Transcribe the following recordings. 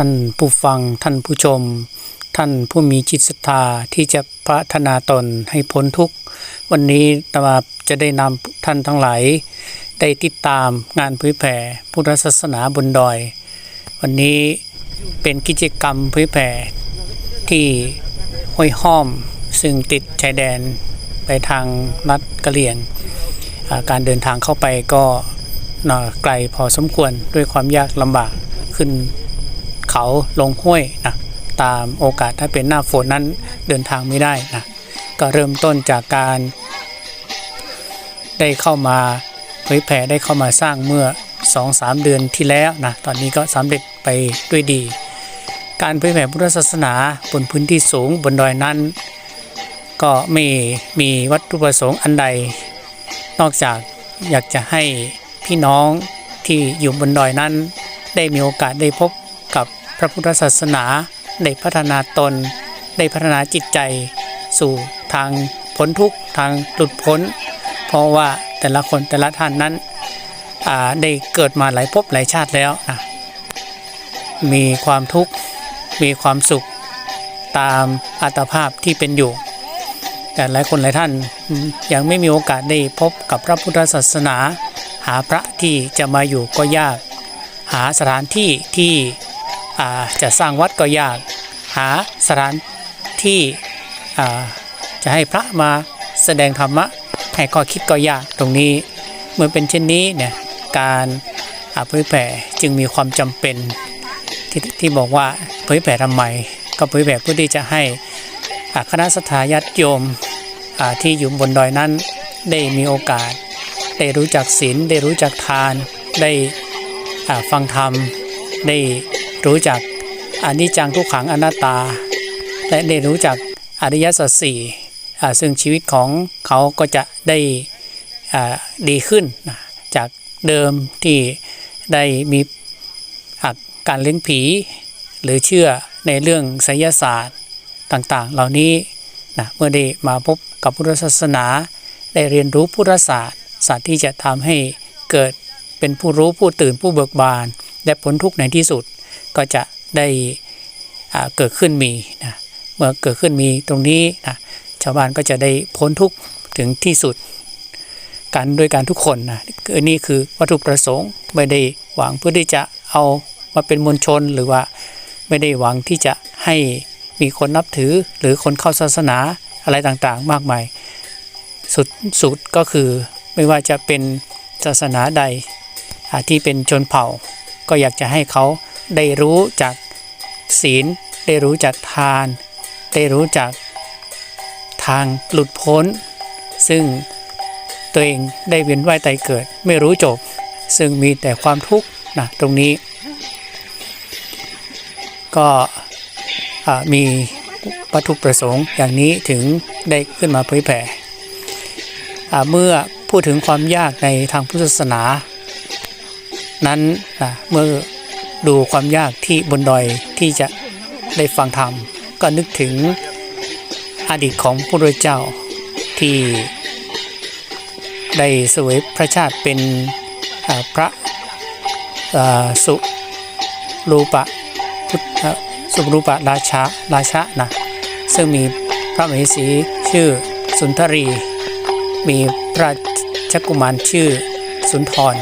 ท่านผู้ฟังท่านผู้ชม ท่านผู้มีจิตศรัทธาที่จะพัฒนาตนให้พ้นทุกข์ วันนี้ตมาจะได้นำท่านทั้งหลายได้ติดตามงานเผยแผ่พุทธศาสนาบนดอย วันนี้เป็นกิจกรรมเผยแผ่ที่ห้วยห้อม ซึ่งติดชายแดนไปทางรัฐกะเหรี่ยง การเดินทางเข้าไปก็ไกลพอสมควรด้วยความยากลำบากขึ้น เขาลงห้วยนะตามโอกาสถ้าเป็นหน้าฝนนั้นเดินทางไม่ได้นะก็เริ่มต้นจากการได้เข้ามาเผยแผ่ได้เข้ามาสร้างเมื่อ 2-3 เดือนที่แล้วนะตอนนี้ก็สำเร็จไปด้วยดี การเผยแผ่พุทธศาสนาบนพื้นที่สูงบนดอยนั้น ก็ไม่มีวัตถุประสงค์อันใด นอกจากอยากจะให้พี่น้องที่อยู่บนดอยนั้น ได้มีโอกาสได้พบกับ พระพุทธศาสนาได้พัฒนาตน ได้พัฒนาจิตใจ สู่ทางพ้นทุกข์ทางหลุดพ้น เพราะว่าแต่ละคนแต่ละท่านนั้นได้เกิดมาหลายภพหลายชาติแล้วนะมีความทุกข์มีความสุขตามอัตภาพที่เป็นอยู่ แต่หลายคนหลายท่านยังไม่มีโอกาสได้พบกับพระพุทธศาสนา หาพระที่จะมาอยู่ก็ยาก หาสถานที่ที่ จะสร้างวัดก็ยาก หาสถานที่จะให้พระมาแสดงธรรมะให้ก็คิดก็ยากตรงนี้ เมื่อเป็นเช่นนี้เนี่ยการเผยแผ่จึงมีความจำเป็นที่ที่บอกว่าเผยแผ่ทำไมก็เผยแผ่เพื่อที่จะให้คณะสัตยาญาติโยมที่อยู่บนดอยนั้นได้มีโอกาส ได้รู้จักศีลได้รู้จักทาน ได้ฟังธรรมได้ รู้จักอนิจจังทุกขังอนัตตา และได้รู้จักอริยสัจสี่ซึ่งชีวิตของเขาก็จะได้ดีขึ้นจากเดิมที่ได้มีการเลี้ยงผี หรือเชื่อในเรื่องไสยศาสตร์ต่างๆ เหล่านี้นะเมื่อได้มาพบกับพุทธศาสนา ได้เรียนรู้พุทธศาสตร์ศาสตร์ที่จะทำให้เกิดเป็นผู้รู้ผู้ตื่นผู้เบิกบาน และพ้นทุกข์ในที่สุด ก็จะได้เกิดขึ้นมีนะเมื่อเกิดขึ้นมีตรงนี้นะชาวบ้านก็จะได้พ้นทุกข์ถึงที่สุดกันด้วยการทุกคนนะคือนี่คือวัตถุประสงค์ไม่ได้หวังเพื่อที่จะเอามาเป็นมวลชนหรือว่าไม่ได้หวังที่จะให้มีคนนับถือหรือคนเข้าศาสนาอะไรต่างๆ มากมาย สุดสุดก็คือไม่ว่าจะเป็นศาสนาใดที่เป็นชนเผ่า ก็อยากจะให้เขา ได้รู้จากศีล ได้รู้จากทาน ได้รู้จากทางหลุดพ้น ซึ่งตัวเองได้เวียนว่ายตายเกิดไม่รู้จบ ซึ่งมีแต่ความทุกข์นะตรงนี้ ก็มีวัตถุประสงค์อย่างนี้ถึงได้ขึ้นมาเผยแผ่เมื่อพูดถึงความยากในทางพุทธศาสนา นั้นนะเมื่อ ดูความยากที่บนดอยที่จะได้ฟังธรรม ก็นึกถึงอดีตของพระพุทธเจ้าที่ได้สวยพระชาติเป็นพระสุรูปะพุทธสุรูปะราชาราชะนะซึ่งมีพระมเหสีชื่อสุนทรี มีพระชกุมารชื่อสุนทร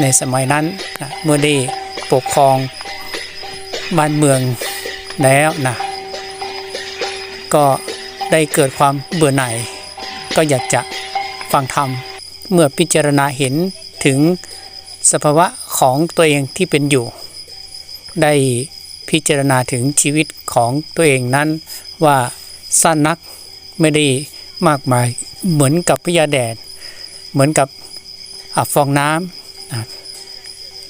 ในสมัยนั้นนะเมื่อได้ ปกครองบ้านเมืองแล้วนะก็ได้เกิดความเบื่อหน่ายก็อยากจะฟังธรรมเมื่อพิจารณาเห็นถึงสภาวะของตัวเองที่เป็นอยู่ ได้พิจารณาถึงชีวิตของตัวเองนั้นว่าสั้นนักไม่ได้มากมายเหมือนกับพยาแดด เหมือนกับอฟองน้ำ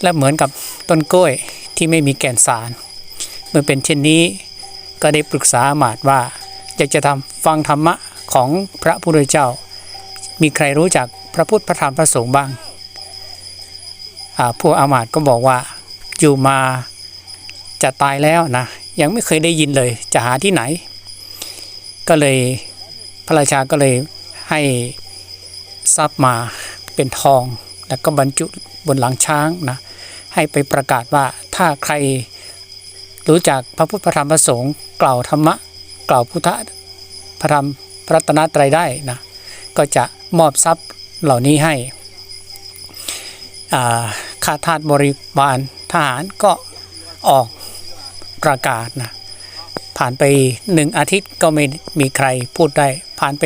และเหมือนกับต้นกล้วยที่ไม่มีแก่นสาร เมื่อเป็นเช่นนี้ก็ได้ปรึกษาอามาตว่าอยากจะทำฟังธรรมะของพระพุทธเจ้า มีใครรู้จักพระพุทธพระธรรมพระสงฆ์บ้างอ่าพวกอามาตก็บอกว่าอยู่มาจะตายแล้วนะยังไม่เคยได้ยินเลยจะหาที่ไหน ก็เลยพระราชาก็เลยให้ทรัพย์มาเป็นทอง แล้วก็บรรจุบนหลังช้างนะ ให้ไปประกาศว่าถ้าใครรู้จักพระพุทธธรรมพระสงฆ์กล่าวธรรมะ กล่าวพุทธพระธรรมพระรัตนตรัยได้นะก็จะมอบทรัพย์เหล่านี้ให้ข้าทาสบริบาลทหารก็ออกประกาศนะผ่านไปหนึ่งอาทิตย์ก็ไม่มีใครพูดได้ ผ่านไป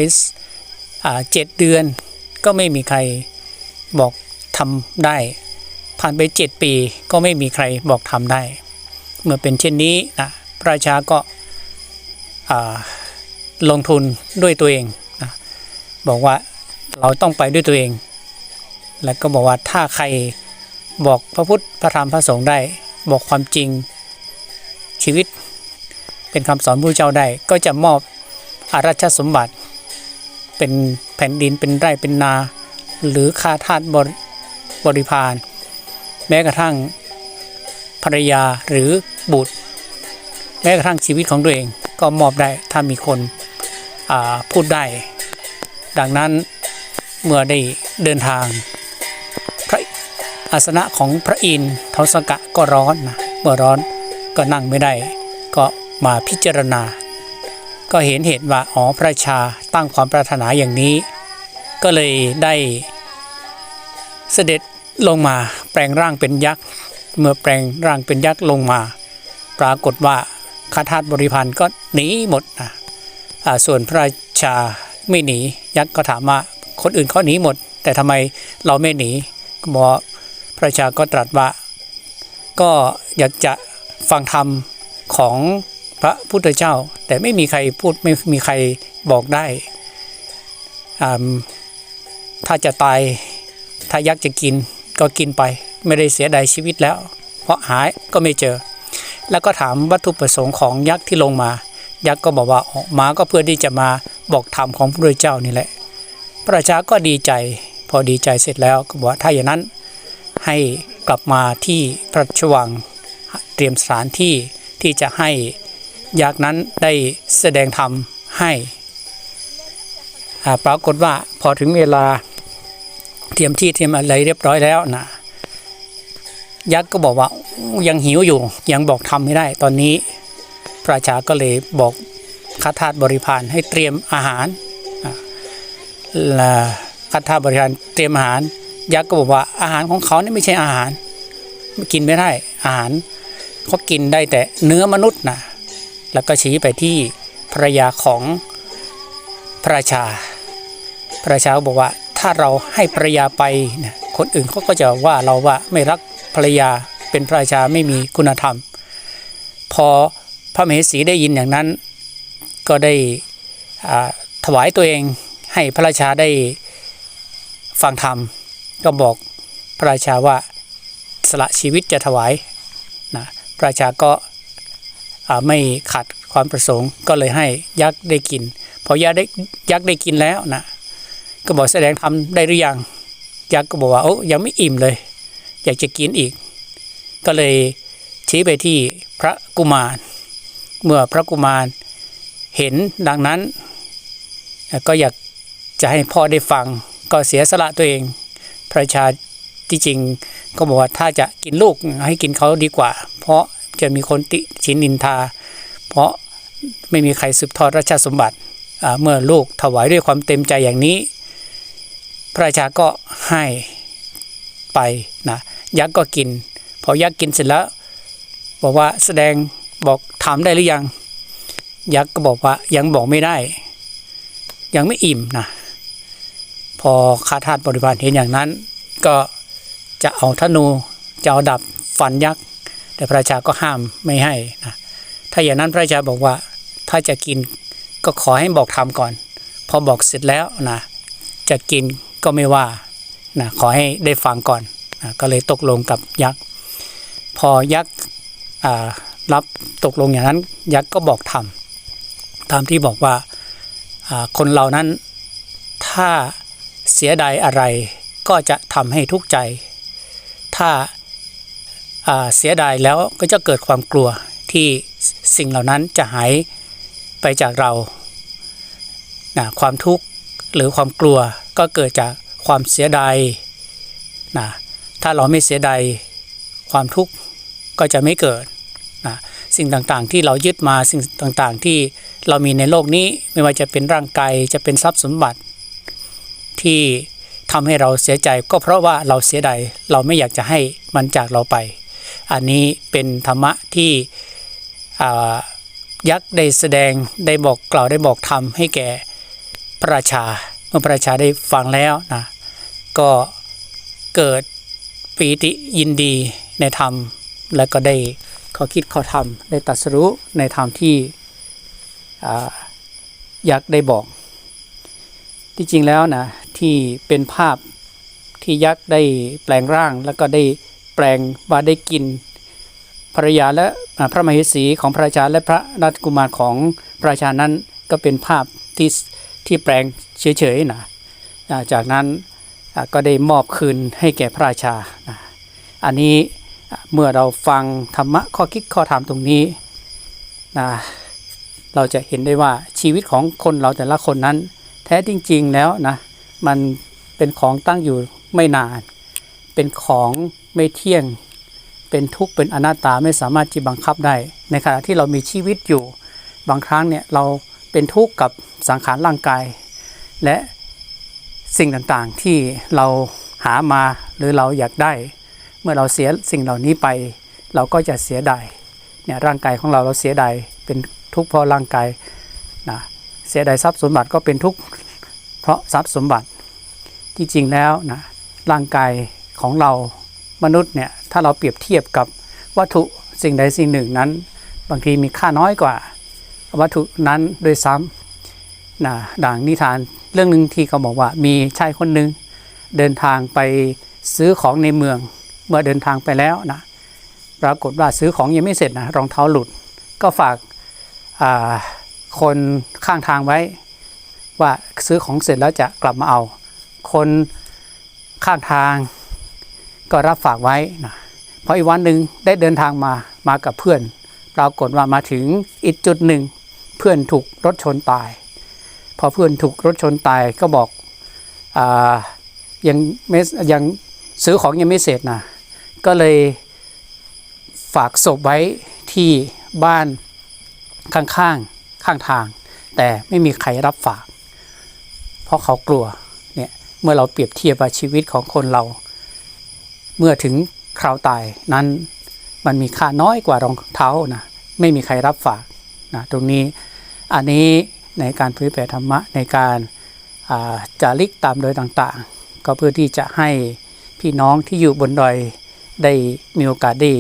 เจ็ดเดือนก็ไม่มีใครบอกทำได้ ผ่านไปเจ็ดปีก็ไม่มีใครบอกทำได้ เมื่อเป็นเช่นนี้นะประชาก็ลงทุนด้วยตัวเองนะบอกว่าเราต้องไปด้วยตัวเอง แล้วก็บอกว่าถ้าใครบอกพระพุทธพระธรรมพระสงฆ์ได้ บอกความจริงชีวิตเป็นคำสอนพระเจ้าได้ก็จะมอบอาราชสมบัติ เป็นแผ่นดินเป็นไร่เป็นนา หรือคาทาสบบริพาร แม้กระทั่งภรรยาหรือบุตร แม้กระทั่งชีวิตของตัวเองก็มอบได้ถ้ามีคนพูดได้ ดังนั้นเมื่อได้เดินทาง พระอาสนะของพระอินทร์ทศกะก็ร้อนนะเมื่อร้อนก็นั่งไม่ได้ ก็มาพิจารณา ก็เห็นเหตุว่าอ๋อพระชาตั้งความปรารถนาอย่างนี้ ก็เลยได้เสด็จลงมา ปลงร่างเป็นยักษ์ เมื่อแปลงร่างเป็นยักษ์ลงมา ปรากฏว่าข้าทาบริพันธ์ก็หนีหมดนะส่วนพระราชาไม่หนียักษ์ก็ถามว่าคนอื่นเขาหนีหมด แต่ทำไมเราไม่หนีก็บอกพระราชาก็ตรัสว่า ก็อยากจะฟังธรรมของพระพุทธเจ้า แต่ไม่มีใครพูดไม่มีใครบอกได้ถ้าจะตายถ้ายักษ์จะกินก็กินไป ไม่ได้เสียดายชีวิตแล้ว เพราะหายก็ไม่เจอ แล้วก็ถามวัตถุประสงค์ของยักษ์ที่ลงมา ยักษ์ก็บอกว่าออกมาก็เพื่อที่จะมาบอกธรรมของพระเจ้านี่แหละ พระราชาก็ดีใจ พอดีใจเสร็จแล้วก็บอกว่าถ้าอย่างนั้นให้กลับมาที่พระราชวังเตรียมสถานที่ที่จะให้ยักษ์นั้นได้แสดงธรรมให้ปรากฏว่าพอถึงเวลาเตรียมที่เตรียมอะไรเรียบร้อยแล้วนะ ยักษ์ก็บอกว่ายังหิวอยู่ยังบอกทำไม่ได้ ตอนนี้พระชาก็เลยบอกข้าทาสบริพารให้เตรียมอาหารและข้าทาสบริพารเตรียมอาหาร ยักษ์ก็บอกว่าอาหารของเขานี่ไม่ใช่อาหารกินไม่ได้อาหารเขากินได้แต่เนื้อมนุษย์นะแล้วก็ชี้ไปที่ภรรยาของพระราชา พระราชาก็บอกว่าถ้าเราให้ภรรยาไปคนอื่นเขาก็จะว่าเราว่าไม่รัก ภรรยาเป็นพระราชาไม่มีคุณธรรม พอพระมเหสีได้ยินอย่างนั้น ก็ได้ถวายตัวเองให้พระราชาได้ฟังธรรม ก็บอกพระราชาว่าสละชีวิตจะถวายนะพระราชาก็ไม่ขัดความประสงค์ก็เลยให้ยักษ์ได้กินพอยักษ์ได้ยักษ์ได้กินแล้วนะก็บอกแสดงธรรมได้หรือยังยักษ์ก็บอกว่าโอ้ยังไม่อิ่มเลย อยากจะกินอีก ก็เลยชี้ไปที่พระกุมาร เมื่อพระกุมารเห็นดังนั้น ก็อยากจะให้พ่อได้ฟังก็เสียสละตัวเอง พระชาที่จริงก็บอกว่าถ้าจะกินลูกให้กินเขาดีกว่า เพราะจะมีคนติชินนินทา เพราะไม่มีใครสืบทอดราชสมบัติเมื่อลูกถวายด้วยความเต็มใจอย่างนี้ พระราชาก็ให้ไปนะ ยักษ์ก็กิน พอยักษ์กินเสร็จแล้ว บอกว่าแสดงบอกถามได้หรือยัง ยักษ์ก็บอกว่ายังบอกไม่ได้ ยังไม่อิ่มนะพอข้าทาสบริพารเห็นอย่างนั้น ก็จะเอาธนูจะเอาดับฟันยักษ์แต่พระราชาก็ห้ามไม่ให้นะถ้าอย่างนั้นพระราชาบอกว่าถ้าจะกินก็ขอให้บอกทำก่อน พอบอกเสร็จแล้วนะจะกินก็ไม่ว่านะขอให้ได้ฟังก่อน ก็เลยตกลงกับยักษ์ พอยักษ์รับตกลงอย่างนั้น ยักษ์ก็บอกทำตามที่บอกว่าคนเรานั้นถ้าเสียดายอะไรก็จะทำให้ทุกข์ใจ ถ้าอ่าเสียดายแล้วก็จะเกิดความกลัวที่สิ่งเหล่านั้นจะหายไปจากเรานะความทุกข์หรือความกลัวก็เกิดจากความเสียดายนะ ถ้าเราไม่เสียดายความทุกข์ก็จะไม่เกิดนะสิ่งต่างๆที่เรายึดมาสิ่งต่างๆที่เรามีในโลกนี้ไม่ว่าจะเป็นร่างกายจะเป็นทรัพย์สมบัติ ที่ทำให้เราเสียใจก็เพราะว่าเราเสียดายเราไม่อยากจะให้มันจากเราไป อันนี้เป็นธรรมะที่ยักษ์ได้แสดงได้บอกกล่าวได้บอกธรรมให้แก่พระราชาเมื่อพระราชาได้ฟังแล้วนะก็เกิด ปีติยินดีในธรรม แล้วก็ได้ข้อคิดข้อธรรมได้ตรัสรู้ในธรรมที่อ่ากได้บอก ที่จริงแล้วนะที่เป็นภาพที่ยักษ์ได้แปลงร่างแล้วก็ได้แปลงว่าได้กินภรรยาและพระมเหสีของพระราชาและพระราชกุมารของพระราชานั้นก็เป็นภาพที่ที่แปลงเฉยๆนะจากนั้น ก็ได้มอบคืนให้แก่พระราชา อันนี้เมื่อเราฟังธรรมะข้อคิดข้อธรรมตรงนี้นะเราจะเห็นได้ว่าชีวิตของคนเราแต่ละคนนั้น แท้จริง ๆแล้วนะมันเป็นของตั้งอยู่ไม่นาน เป็นของไม่เที่ยง เป็นทุกข์เป็นอนัตตาไม่สามารถจะบังคับได้ ในขณะที่เรามีชีวิตอยู่ บางครั้งเนี่ยเราเป็นทุกข์กับสังขารร่างกาย และ สิ่งต่างๆที่เราหามาหรือเราอยากได้ เมื่อเราเสียสิ่งเหล่านี้ไป เราก็จะเสียดายเนี่ยร่างกายของเราเราเสียดายเป็นทุกข์เพราะร่างกายนะเสียดายทรัพย์สมบัติก็เป็นทุกข์เพราะทรัพย์สมบัติที่จริงแล้วนะร่างกายของเรามนุษย์เนี่ยถ้าเราเปรียบเทียบกับวัตถุสิ่งใดสิ่งหนึ่งนั้น บางทีมีค่าน้อยกว่า วัตถุนั้นโดวยซ้ำนะดังนิทาน เรื่องหนึ่งที่เขาบอกว่ามีชายคนหนึ่งเดินทางไปซื้อของในเมือง เมื่อเดินทางไปแล้วนะปรากฏว่าซื้อของยังไม่เสร็จนะรองเท้าหลุด ก็ฝากาคนข้างทางไว้ ว่าซื้อของเสร็จแล้วจะกลับมาเอา คนข้างทางก็รับฝากไว้นะพออีกวันหนึ่งได้เดินทางมามากับเพื่อน ปรากฏว่ามาถึงอีกจุดหนึ่ง เพื่อนถูกรถชนตาย พอเพื่อนถูกรถชนตายก็บอกอยังไม่ยังซื้อของยังไม่เสร็จนะก็เลยฝากศพไว้ที่บ้านข้างๆข้างทาง แต่ไม่มีใครรับฝาก เพราะเขากลัวเนี่ยเมื่อเราเปรียบเทียบว่าชีวิตของคนเรา เมื่อถึงคราวตายนั้นมันมีค่าน้อยกว่ารองเท้านะไม่มีใครรับฝากนะตรงนี้อันนี้ ในการเผยแผ่ธรรมะในการอ่าจาริกตามโดยต่างๆ ก็เพื่อที่จะให้พี่น้องที่อยู่บนดอยได้มีโอกาสได้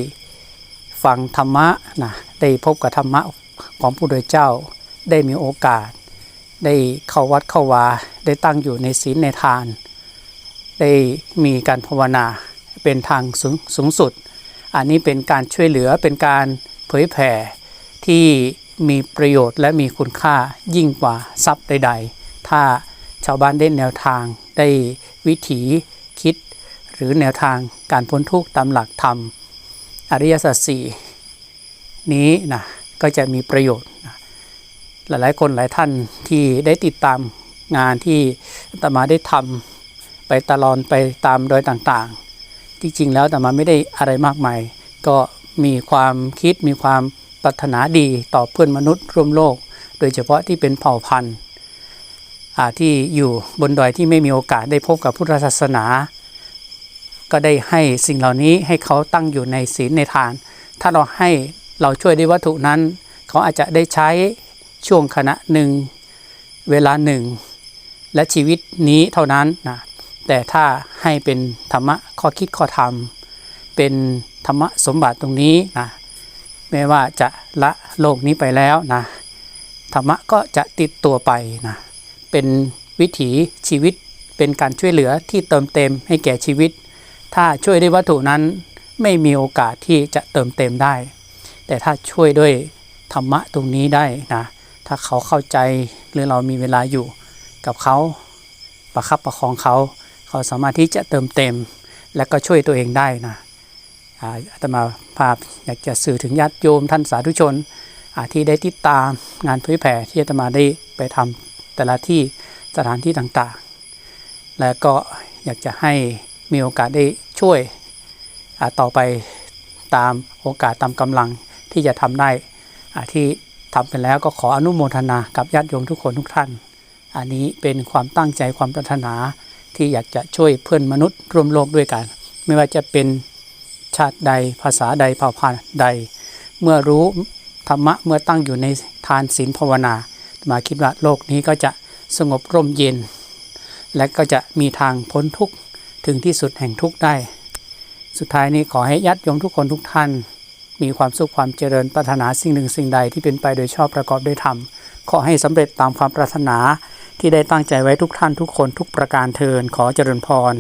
ฟังธรรมะนะได้พบกับธรรมะของผู้โดยเจ้าได้มีโอกาส ได้เข้าวัดเข้าวา ได้ตั้งอยู่ในศีลในทาน ได้มีการภาวนาเป็นทางสูงสูงสุด อันนี้เป็นการช่วยเหลือเป็นการเผยแผ่ที่ มีประโยชน์และมีคุณค่ายิ่งกว่าทรัพย์ใด ๆ ถ้าชาวบ้านได้แนวทางได้วิถีคิด หรือแนวทางการพ้นทุกข์ตามหลักธรรม อริยสัจสี่นี้นะก็จะมีประโยชน์ หลายๆ คนหลายท่านที่ได้ติดตามงานที่อาตมาได้ทำไปตลอดไปตามโดยต่างๆ ที่จริงแล้วอาตมาไม่ได้อะไรมากมายก็มีความคิดมีความ ปรารถนาดีต่อเพื่อนมนุษย์ร่วมโลก โดยเฉพาะที่เป็นเผ่าพันธุ์ที่อยู่บนดอยที่ไม่มีโอกาสได้พบกับพุทธศาสนา ก็ได้ให้สิ่งเหล่านี้ให้เขาตั้งอยู่ในศีลในทาน ถ้าเราให้เราช่วยด้วยวัตถุนั้น เขาอาจจะได้ใช้ช่วงขณะหนึ่ง เวลาหนึ่ง และชีวิตนี้เท่านั้นนะแต่ถ้าให้เป็นธรรมะข้อคิดข้อธรรม เป็นธรรมะสมบัติตรงนี้นะ ไม่ว่าจะละโลกนี้ไปแล้วนะธรรมะก็จะติดตัวไปนะเป็นวิถีชีวิตเป็นการช่วยเหลือที่เติมเต็มให้แก่ชีวิต ถ้าช่วยด้วยวัตถุนั้นไม่มีโอกาสที่จะเติมเต็มได้ แต่ถ้าช่วยด้วยธรรมะตรงนี้ได้นะถ้าเขาเข้าใจหรือเรามีเวลาอยู่กับเขาประคับประคองเขา เขาสามารถที่จะเติมเต็ม และก็ช่วยตัวเองได้นะ อาตมาภาพอยากจะสื่อถึงญาติโยมท่านสาธุชนที่ได้ติดตามงานเผยแผ่ที่อาตมาได้ไปทำแต่ละที่สถานที่ต่างๆ และก็อยากจะให้มีโอกาสได้ช่วยต่อไปตามโอกาสตามกำลังที่จะทำได้ที่ทำไปแล้วก็ขออนุโมทนากับญาติโยมทุกคนทุกท่าน อันนี้เป็นความตั้งใจความปรารถนาที่อยากจะช่วยเพื่อนมนุษย์ร่วมโลกด้วยกัน ไม่ว่าจะเป็น ชาติใดภาษาใดเผ่าพันธุ์ใด เมื่อรู้ธรรมะเมื่อตั้งอยู่ในทานศีลภาวนา มาคิดว่าโลกนี้ก็จะสงบร่มเย็น และก็จะมีทางพ้นทุกข์ถึงที่สุดแห่งทุกข์ได้ สุดท้ายนี้ขอให้ญาติโยมทุกคนทุกท่าน มีความสุขความเจริญปรารถนาสิ่งหนึ่งสิ่งใดที่เป็นไปโดยชอบประกอบด้วยธรรมขอให้สำเร็จตามความปรารถนาที่ได้ตั้งใจไว้ทุกท่านทุกคนทุกประการเทินขอเจริญพร